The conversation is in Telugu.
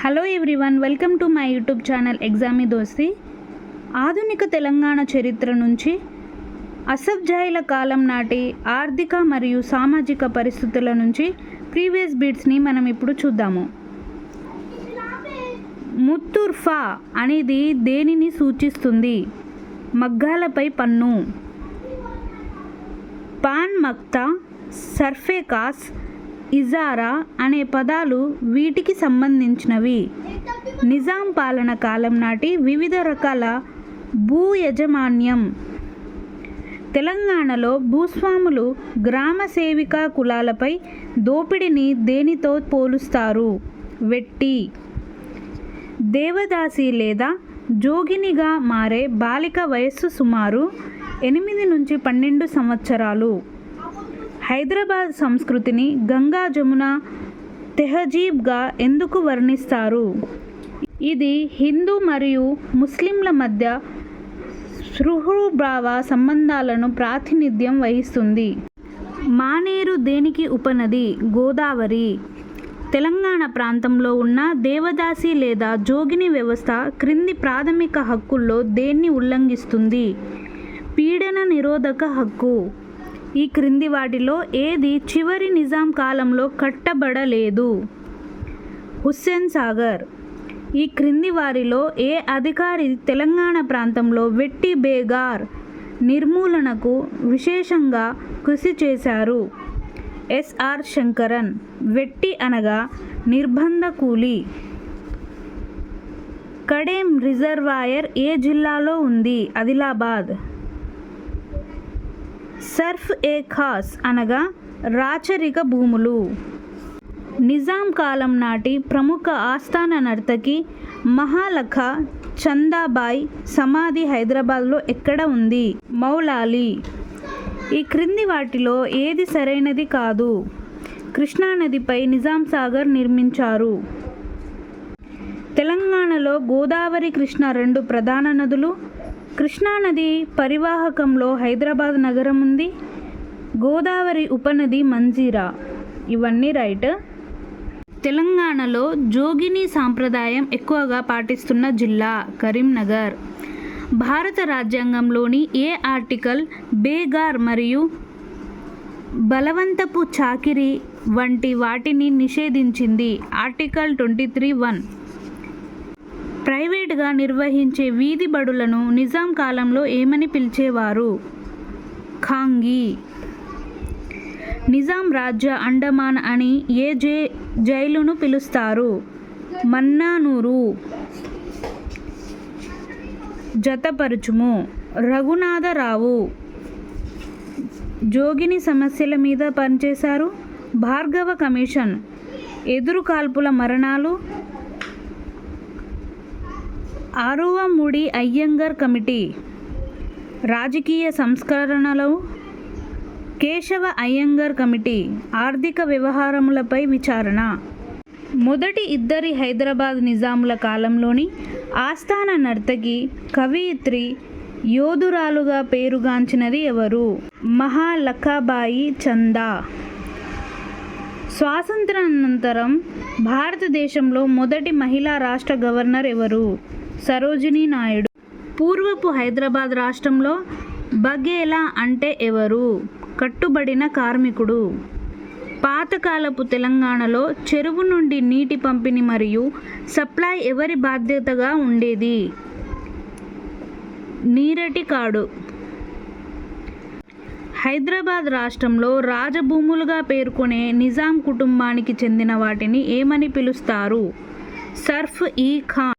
Hello everyone welcome to my YouTube channel ఎగ్జామి దోస్తి ఆధునిక తెలంగాణ చరిత్ర నుంచి అసబ్జాయిల కాలం నాటి ఆర్థిక మరియు సామాజిక పరిస్థితుల నుంచి ప్రీవియస్ బీట్స్ని మనం ఇప్పుడు చూద్దాము. ముత్తుర్ఫా అనేది దేనిని సూచిస్తుంది? మగ్గాలపై పన్ను. పాన్ మక్తా సర్ఫేకాస్ ఇజారా అనే పదాలు వీటికి సంబంధించినవి. నిజాం పాలన కాలం నాటి వివిధ రకాల భూ యజమాన్యం. తెలంగాణలో భూస్వాములు గ్రామ సేవికా కులాలపై దోపిడిని దేనితో పోలుస్తారు? వెట్టి. దేవదాసి లేదా జోగినిగా మారే బాలిక వయస్సు సుమారు ఎనిమిది నుంచి పన్నెండు సంవత్సరాలు. హైదరాబాద్ సంస్కృతిని గంగా జమున తెహజీబ్గా ఎందుకు వర్ణిస్తారు? ఇది హిందూ మరియు ముస్లింల మధ్య సృహృభావ సంబంధాలను ప్రాతినిధ్యం వహిస్తుంది. మానేరు దేనికి ఉపనది? గోదావరి. తెలంగాణ ప్రాంతంలో ఉన్న దేవదాసి లేదా జోగిని వ్యవస్థ క్రింది ప్రాథమిక హక్కుల్లో దేన్ని ఉల్లంఘిస్తుంది? పీడన నిరోధక హక్కు. ఈ క్రింది వాటిలో ఏది చివరి నిజాం కాలంలో కట్టబడలేదు? హుస్సేన్ సాగర్. ఈ క్రింది వారిలో ఏ అధికారి తెలంగాణ ప్రాంతంలో వెట్టి బేగార్ నిర్మూలనకు విశేషంగా కృషి చేశారు? S R Sankaran. వెట్టి అనగా నిర్బంధ కూలి. కడేం రిజర్వాయర్ ఏ జిల్లాలో ఉంది? ఆదిలాబాద్. సర్ఫ్ ఏ ఖాస్ అనగా రాచరిక భూములు. నిజాం కాలం నాటి ప్రముఖ ఆస్థాన నర్తకి మహాలఖ చందాబాయ్ సమాధి హైదరాబాద్లో ఎక్కడ ఉంది? మౌలాలి. ఈ క్రింది వాటిలో ఏది సరైనది కాదు? కృష్ణానదిపై నిజాం సాగర్ నిర్మించారు. తెలంగాణలో గోదావరి కృష్ణ రెండు ప్రధాన నదులు కృష్ణానది పరివాహకంలో హైదరాబాద్ నగరం ఉంది. గోదావరి ఉపనది మంజీరా. ఇవన్నీ రైట్. తెలంగాణలో జోగిని సాంప్రదాయం ఎక్కువగా పాటిస్తున్న జిల్లా కరీంనగర్. భారత రాజ్యాంగంలోని ఏ ఆర్టికల్ బేగార్ మరియు బలవంతపు చాకిరి వంటి వాటిని నిషేధించింది ఆర్టికల్ ట్వంటీ త్రీ వన్. ప్రైవేటుగా నిర్వహించే వీధి బడులను నిజాం కాలంలో ఏమని పిలిచేవారు? ఖాంగి. నిజాం రాజ్య అండమాన్ అని ఏ జై జైలును పిలుస్తారు? మన్నానూరు. జతపరుచుము. రఘునాథరావు. జోగిని సమస్యల మీద పనిచేశారు? భార్గవ కమిషన్. ఎదురు కాల్పుల ఆరవ ముడి అయ్యంగర్ కమిటీ. రాజకీయ సంస్కరణలు కేశవ అయ్యంగర్ కమిటీ ఆర్థిక వ్యవహారములపై విచారణ. మొదటి ఇద్దరి హైదరాబాద్ నిజాముల కాలంలోని ఆస్థాన నర్తకి కవయిత్రి యోధురాలుగా పేరుగాంచినది ఎవరు? మహాలఖాబాయి చందా. స్వాతంత్రానంతరం భారతదేశంలో మొదటి మహిళా రాష్ట్ర గవర్నర్ ఎవరు? సరోజినీ నాయుడు. పూర్వపు హైదరాబాద్ రాష్ట్రంలో బఘేలా అంటే ఎవరు? కట్టుబడిన కార్మికుడు. పాతకాలపు తెలంగాణలో చెరువు నుండి నీటి పంపిణీ మరియు సప్లై ఎవరి బాధ్యతగా ఉండేది? నీరటి కాడు. హైదరాబాద్ రాష్ట్రంలో రాజభూములుగా పేర్కొనే నిజాం కుటుంబానికి చెందిన వాటిని ఏమని పిలుస్తారు? సర్ఫ్ ఈ ఖాన్.